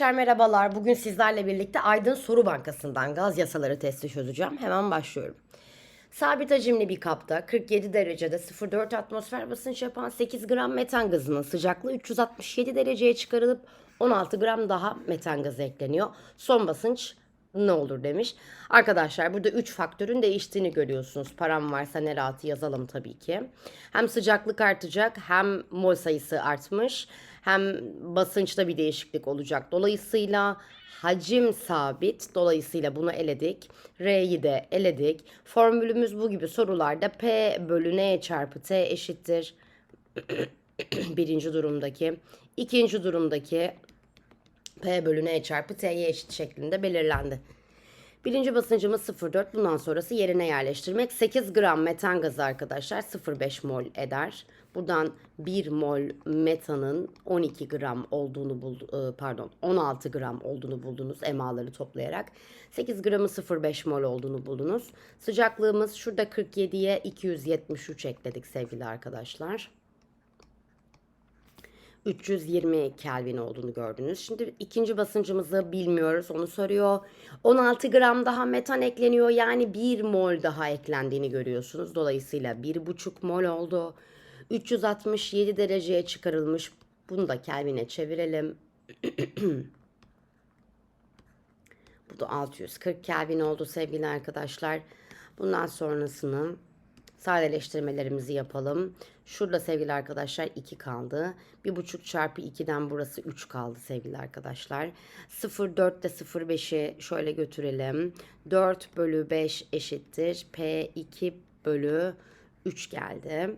Arkadaşlar merhabalar. Bugün sizlerle birlikte Aydın Soru Bankası'ndan gaz yasaları testi çözeceğim. Hemen başlıyorum. Sabit hacimli bir kapta 47 derecede 0,4 atmosfer basınç yapan 8 gram metan gazının sıcaklığı 367 dereceye çıkarılıp 16 gram daha metan gazı ekleniyor. Son basınç ne olur demiş. Arkadaşlar burada 3 faktörün değiştiğini görüyorsunuz. Param varsa ne rahatı yazalım tabii ki. Hem sıcaklık artacak hem mol sayısı artmış hem basınçta bir değişiklik olacak. Dolayısıyla hacim sabit. Dolayısıyla bunu eledik. R'yi de eledik. Formülümüz bu gibi sorularda P bölü N çarpı T eşittir. Birinci durumdaki. ikinci durumdaki P bölü N çarpı T'ye eşit şeklinde belirlendi. Birinci basıncımız 0,4. Bundan sonrası yerine yerleştirmek. 8 gram metan gazı arkadaşlar 0,5 mol eder. Buradan 1 mol metanın 12 gram olduğunu buldu, pardon 16 gram olduğunu buldunuz emaları toplayarak. 8 gramı 0,5 mol olduğunu buldunuz. Sıcaklığımız şurada 47'ye 273 ekledik sevgili arkadaşlar. 320 Kelvin olduğunu gördünüz. Şimdi ikinci basıncımızı bilmiyoruz onu soruyor. 16 gram daha metan ekleniyor yani 1 mol daha eklendiğini görüyorsunuz. Dolayısıyla 1,5 mol oldu. 367 dereceye çıkarılmış. Bunu da Kelvin'e çevirelim. Bu da 640 Kelvin oldu sevgili arkadaşlar. Bundan sonrasını sadeleştirmelerimizi yapalım. Şurada sevgili arkadaşlar 2 kaldı. 1,5 çarpı 2'den burası 3 kaldı sevgili arkadaşlar. 0,4 ile 0,5'i şöyle götürelim. 4 bölü 5 eşittir. P2 bölü 3 geldi.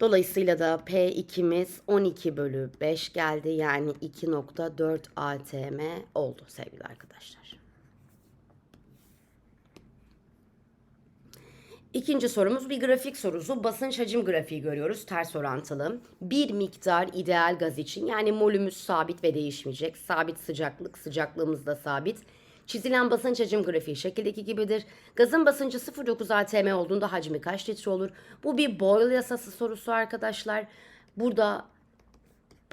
Dolayısıyla da P2'miz 12 bölü 5 geldi. Yani 2.4 ATM oldu sevgili arkadaşlar. İkinci sorumuz bir grafik sorusu. Basınç hacim grafiği görüyoruz. Ters orantılı. Bir miktar ideal gaz için yani molümüz sabit ve değişmeyecek. Sabit sıcaklık, sıcaklığımız da sabit. Çizilen basınç hacim grafiği şekildeki gibidir. Gazın basıncı 0.9 atm olduğunda hacmi kaç litre olur? Bu bir Boyle yasası sorusu arkadaşlar. Burada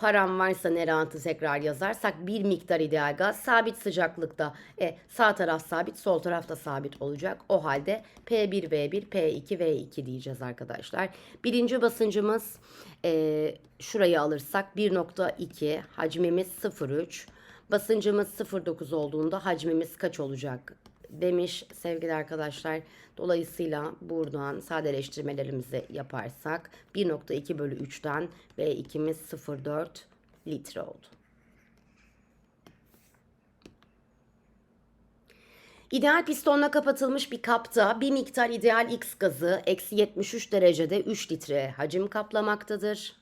param varsa ne rantı tekrar yazarsak bir miktar ideal gaz sabit sıcaklıkta. E, sağ taraf sabit sol taraf da sabit olacak. O halde P1 V1 P2 V2 diyeceğiz arkadaşlar. Birinci basıncımız e, şurayı alırsak 1.2 hacmimiz 0.3 basıncımız 0.9 olduğunda hacmimiz kaç olacak demiş sevgili arkadaşlar. Dolayısıyla buradan sadeleştirmelerimizi yaparsak 1.2 bölü 3'ten B2'miz 0.4 litre oldu. İdeal pistonla kapatılmış bir kapta bir miktar ideal X gazı eksi 73 derecede 3 litre hacim kaplamaktadır.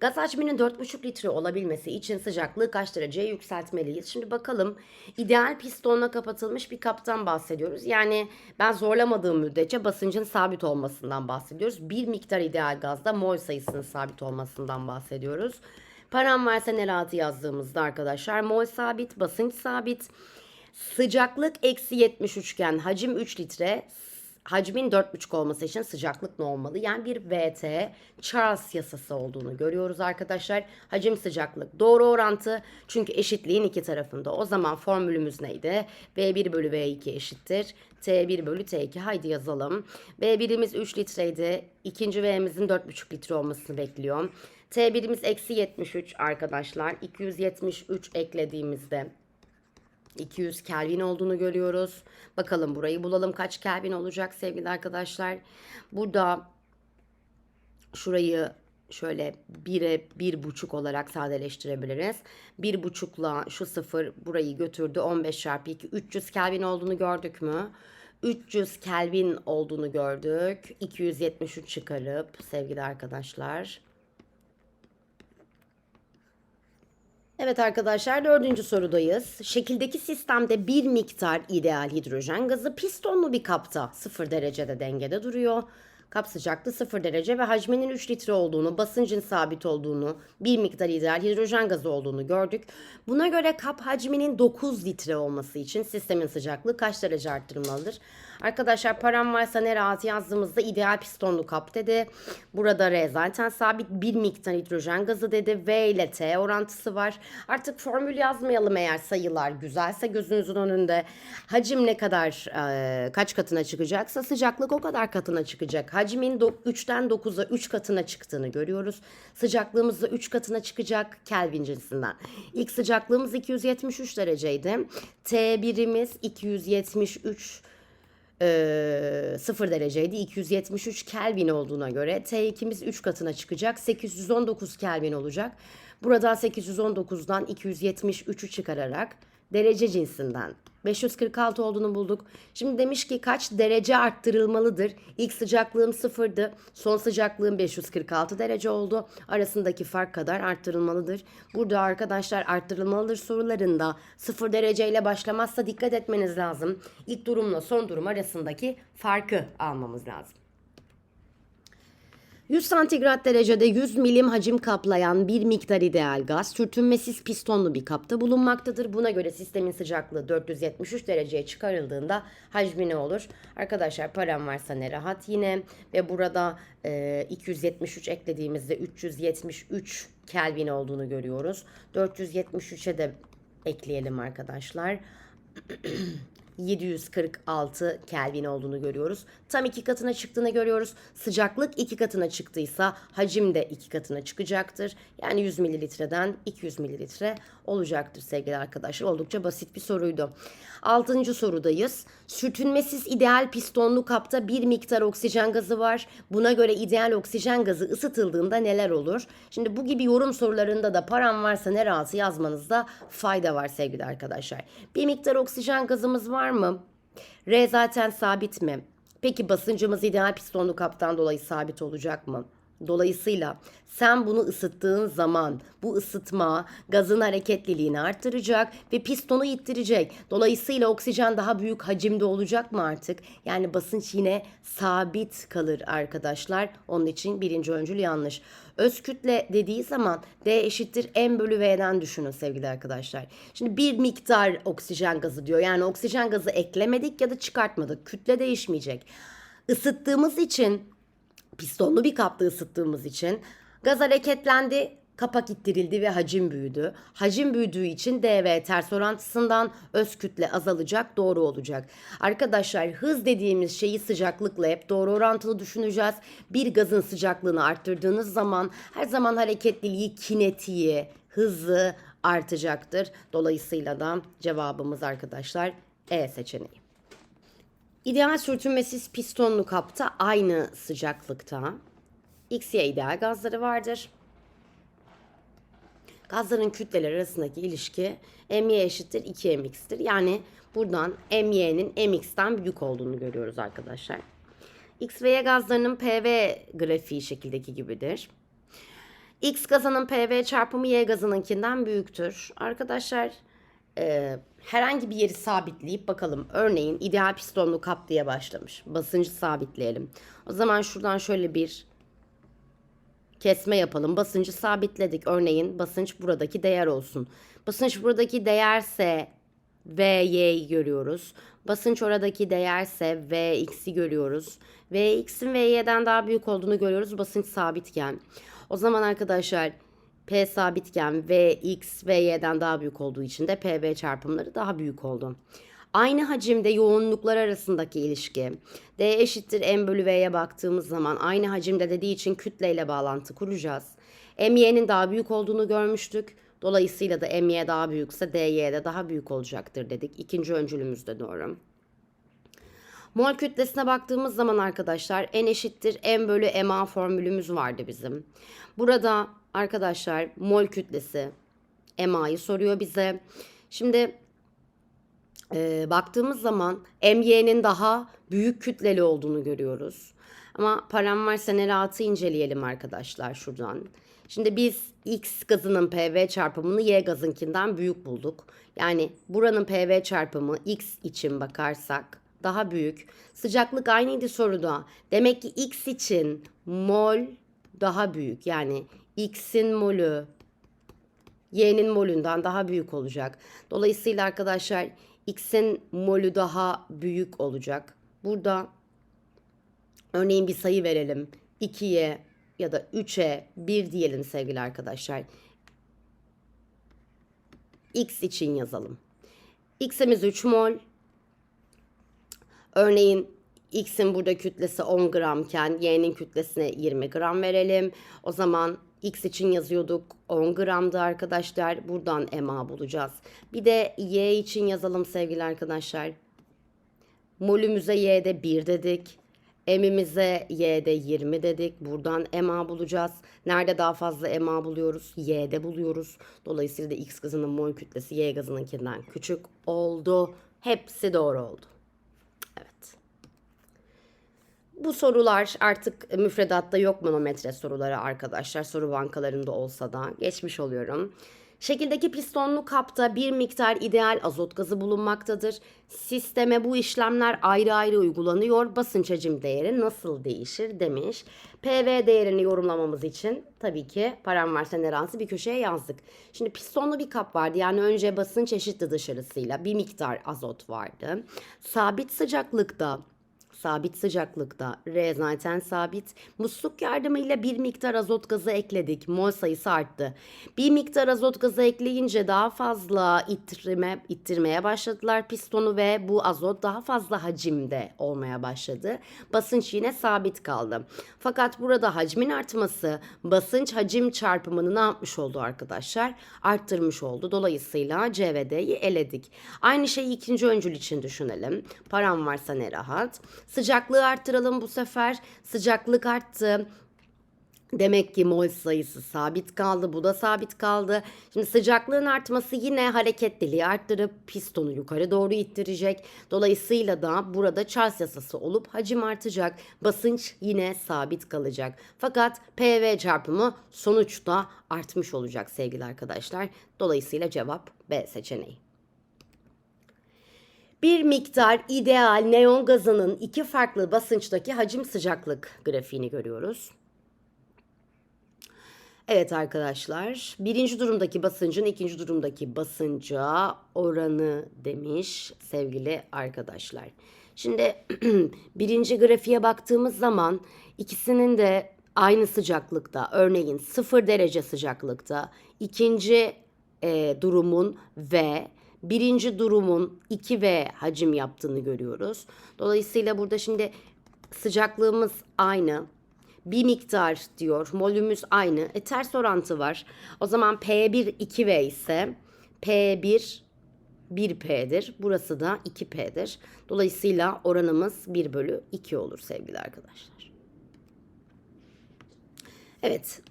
Gaz hacminin 4,5 litre olabilmesi için sıcaklığı kaç dereceye yükseltmeliyiz? Şimdi bakalım ideal pistonla kapatılmış bir kaptan bahsediyoruz. Yani ben zorlamadığım müddetçe basıncın sabit olmasından bahsediyoruz. Bir miktar ideal gazda mol sayısının sabit olmasından bahsediyoruz. Param varsa ne rahatı yazdığımızda arkadaşlar mol sabit, basınç sabit. Sıcaklık eksi 73 iken hacim 3 litre, hacmin 4,5 olması için sıcaklık ne olmalı? Yani bir VT Charles yasası olduğunu görüyoruz arkadaşlar. Hacim sıcaklık doğru orantı çünkü eşitliğin iki tarafında. O zaman formülümüz neydi? V1 bölü V2 eşittir. T1 bölü T2 haydi yazalım. V1'imiz 3 litreydi. İkinci V'mizin 4,5 litre olmasını bekliyorum. T1'imiz eksi 73 arkadaşlar. 273 eklediğimizde 200 Kelvin olduğunu görüyoruz. Bakalım burayı bulalım kaç Kelvin olacak sevgili arkadaşlar. Burada şurayı şöyle 1'e 1,5 olarak sadeleştirebiliriz. 1,5'la şu sıfır burayı götürdü. 15 çarpı 2 300 Kelvin olduğunu gördük mü? 300 Kelvin olduğunu gördük. 273 çıkarıp sevgili arkadaşlar Evet arkadaşlar dördüncü sorudayız. Şekildeki sistemde bir miktar ideal hidrojen gazı pistonlu bir kapta 0 derecede dengede duruyor. Kap sıcaklığı 0 derece ve hacminin 3 litre olduğunu, basıncın sabit olduğunu, bir miktar ideal hidrojen gazı olduğunu gördük. Buna göre kap hacminin 9 litre olması için sistemin sıcaklığı kaç derece arttırılmalıdır? Arkadaşlar param varsa ne rahat yazdığımızda ideal pistonlu kap dedi. Burada R zaten sabit bir miktar hidrojen gazı dedi. V ile T orantısı var. Artık formül yazmayalım eğer sayılar güzelse gözünüzün önünde. Hacim ne kadar e, kaç katına çıkacaksa sıcaklık o kadar katına çıkacak. Hacmin 3'ten 9'a 3 katına çıktığını görüyoruz. Sıcaklığımız da 3 katına çıkacak Kelvin cinsinden. İlk sıcaklığımız 273 dereceydi. T birimiz 273 e, 0 dereceydi. 273 Kelvin olduğuna göre T2'miz 3 katına çıkacak. 819 Kelvin olacak. Buradan 819'dan 273'ü çıkararak derece cinsinden 546 olduğunu bulduk. Şimdi demiş ki kaç derece arttırılmalıdır? İlk sıcaklığım sıfırdı. Son sıcaklığım 546 derece oldu. Arasındaki fark kadar arttırılmalıdır. Burada arkadaşlar arttırılmalıdır sorularında 0 dereceyle başlamazsa dikkat etmeniz lazım. İlk durumla son durum arasındaki farkı almamız lazım. 100 santigrat derecede 100 milim hacim kaplayan bir miktar ideal gaz sürtünmesiz pistonlu bir kapta bulunmaktadır. Buna göre sistemin sıcaklığı 473 dereceye çıkarıldığında hacmi ne olur? Arkadaşlar param varsa ne rahat yine ve burada e, 273 eklediğimizde 373 Kelvin olduğunu görüyoruz. 473'e de ekleyelim arkadaşlar. 746 Kelvin olduğunu görüyoruz. Tam iki katına çıktığını görüyoruz. Sıcaklık iki katına çıktıysa hacim de iki katına çıkacaktır. Yani 100 mililitreden 200 mililitre olacaktır sevgili arkadaşlar. Oldukça basit bir soruydu. Altıncı sorudayız. Sürtünmesiz ideal pistonlu kapta bir miktar oksijen gazı var. Buna göre ideal oksijen gazı ısıtıldığında neler olur? Şimdi bu gibi yorum sorularında da param varsa ne rahatı yazmanızda fayda var sevgili arkadaşlar. Bir miktar oksijen gazımız var mı? R zaten sabit mi? Peki basıncımız ideal pistonlu kaptan dolayı sabit olacak mı? Dolayısıyla sen bunu ısıttığın zaman bu ısıtma gazın hareketliliğini artıracak ve pistonu ittirecek. Dolayısıyla oksijen daha büyük hacimde olacak mı artık? Yani basınç yine sabit kalır arkadaşlar. Onun için birinci öncül yanlış. Öz kütle dediği zaman D eşittir M bölü V'den düşünün sevgili arkadaşlar. Şimdi bir miktar oksijen gazı diyor. Yani oksijen gazı eklemedik ya da çıkartmadık. Kütle değişmeyecek. Isıttığımız için pistonlu bir kapta ısıttığımız için gaz hareketlendi, kapak ittirildi ve hacim büyüdü. Hacim büyüdüğü için dv ters orantısından öz kütle azalacak, doğru olacak. Arkadaşlar hız dediğimiz şeyi sıcaklıkla hep doğru orantılı düşüneceğiz. Bir gazın sıcaklığını arttırdığınız zaman her zaman hareketliliği, kinetiği, hızı artacaktır. Dolayısıyla da cevabımız arkadaşlar E seçeneği. İdeal sürtünmesiz pistonlu kapta aynı sıcaklıkta X, Y ideal gazları vardır. Gazların kütleleri arasındaki ilişki MY eşittir 2mx'tir. Yani buradan MY'nin mx'ten büyük olduğunu görüyoruz arkadaşlar. X ve Y gazlarının PV grafiği şekildeki gibidir. X gazının PV çarpımı Y gazınınkinden büyüktür. Arkadaşlar e, herhangi bir yeri sabitleyip bakalım. Örneğin ideal pistonlu kap diye başlamış. Basıncı sabitleyelim. O zaman şuradan şöyle bir kesme yapalım. Basıncı sabitledik. Örneğin basınç buradaki değer olsun. Basınç buradaki değerse VY'yi görüyoruz. Basınç oradaki değerse VX'i görüyoruz. VX'in VY'den daha büyük olduğunu görüyoruz. Basınç sabitken. O zaman arkadaşlar P sabitken Vx ve Y'den daha büyük olduğu için de PV çarpımları daha büyük oldu. Aynı hacimde yoğunluklar arasındaki ilişki. D eşittir M bölü V'ye baktığımız zaman aynı hacimde dediği için kütleyle bağlantı kuracağız. MY'nin daha büyük olduğunu görmüştük. Dolayısıyla da MY daha büyükse DY de daha büyük olacaktır dedik. İkinci öncülümüz de doğru. Mol kütlesine baktığımız zaman arkadaşlar n eşittir m bölü ma formülümüz vardı bizim. Burada arkadaşlar mol kütlesi ma'yı soruyor bize. Şimdi e, baktığımız zaman my'nin daha büyük kütleli olduğunu görüyoruz. Ama param varsa ne rahatı inceleyelim arkadaşlar şuradan. Şimdi biz X gazının PV çarpımını Y gazınkinden büyük bulduk. Yani buranın PV çarpımı X için bakarsak daha büyük. Sıcaklık aynıydı soruda. Demek ki X için mol daha büyük. Yani X'in molü Y'nin molünden daha büyük olacak. Dolayısıyla arkadaşlar X'in molü daha büyük olacak. Burada örneğin bir sayı verelim. 2'ye ya da 3'e 1 diyelim sevgili arkadaşlar. X için yazalım. X'imiz 3 mol. Örneğin X'in burada kütlesi 10 gramken Y'nin kütlesine 20 gram verelim. O zaman X için yazıyorduk 10 gramdı arkadaşlar. Buradan MA bulacağız. Bir de Y için yazalım sevgili arkadaşlar. Molümüze Y'de 1 dedik. M'imize Y'de 20 dedik. Buradan MA bulacağız. Nerede daha fazla MA buluyoruz? Y'de buluyoruz. Dolayısıyla da X gazının mol kütlesi Y gazınınkinden küçük oldu. Hepsi doğru oldu. Evet. Bu sorular artık müfredatta yok manometre soruları arkadaşlar. Soru bankalarında olsa da geçmiş oluyorum. Şekildeki pistonlu kapta bir miktar ideal azot gazı bulunmaktadır. Sisteme bu işlemler ayrı ayrı uygulanıyor. Basınç hacim değeri nasıl değişir demiş. PV değerini yorumlamamız için tabii ki param varsa neransı bir köşeye yazdık. Şimdi pistonlu bir kap vardı. Yani önce basınç eşitti dışarısıyla. Bir miktar azot vardı. Sabit sıcaklıkta Sabit sıcaklıkta R zaten sabit. Musluk yardımıyla bir miktar azot gazı ekledik. Mol sayısı arttı. Bir miktar azot gazı ekleyince daha fazla ittirme, ittirmeye başladılar pistonu ve bu azot daha fazla hacimde olmaya başladı. Basınç yine sabit kaldı. Fakat burada hacmin artması basınç hacim çarpımını ne yapmış oldu arkadaşlar? Arttırmış oldu. Dolayısıyla C ve eledik. Aynı şeyi ikinci öncül için düşünelim. Param varsa ne rahat. Sıcaklığı arttıralım bu sefer. Sıcaklık arttı. Demek ki mol sayısı sabit kaldı. Bu da sabit kaldı. Şimdi sıcaklığın artması yine hareketliliği arttırıp pistonu yukarı doğru ittirecek. Dolayısıyla da burada Charles yasası olup hacim artacak. Basınç yine sabit kalacak. Fakat PV çarpımı sonuçta artmış olacak sevgili arkadaşlar. Dolayısıyla cevap B seçeneği. Bir miktar ideal neon gazının iki farklı basınçtaki hacim sıcaklık grafiğini görüyoruz. Evet arkadaşlar, birinci durumdaki basıncın ikinci durumdaki basınca oranı demiş sevgili arkadaşlar. Şimdi birinci grafiğe baktığımız zaman ikisinin de aynı sıcaklıkta, örneğin 0 derece sıcaklıkta, ikinci e, durumun V, birinci durumun 2V hacim yaptığını görüyoruz. Dolayısıyla burada şimdi sıcaklığımız aynı. Bir miktar diyor. Molümüz aynı. E ters orantı var. O zaman P1 2V ise P1 1P'dir. Burası da 2P'dir. Dolayısıyla oranımız 1 bölü 2 olur sevgili arkadaşlar. Evet.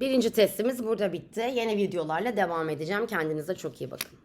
Birinci testimiz burada bitti. Yeni videolarla devam edeceğim. Kendinize çok iyi bakın.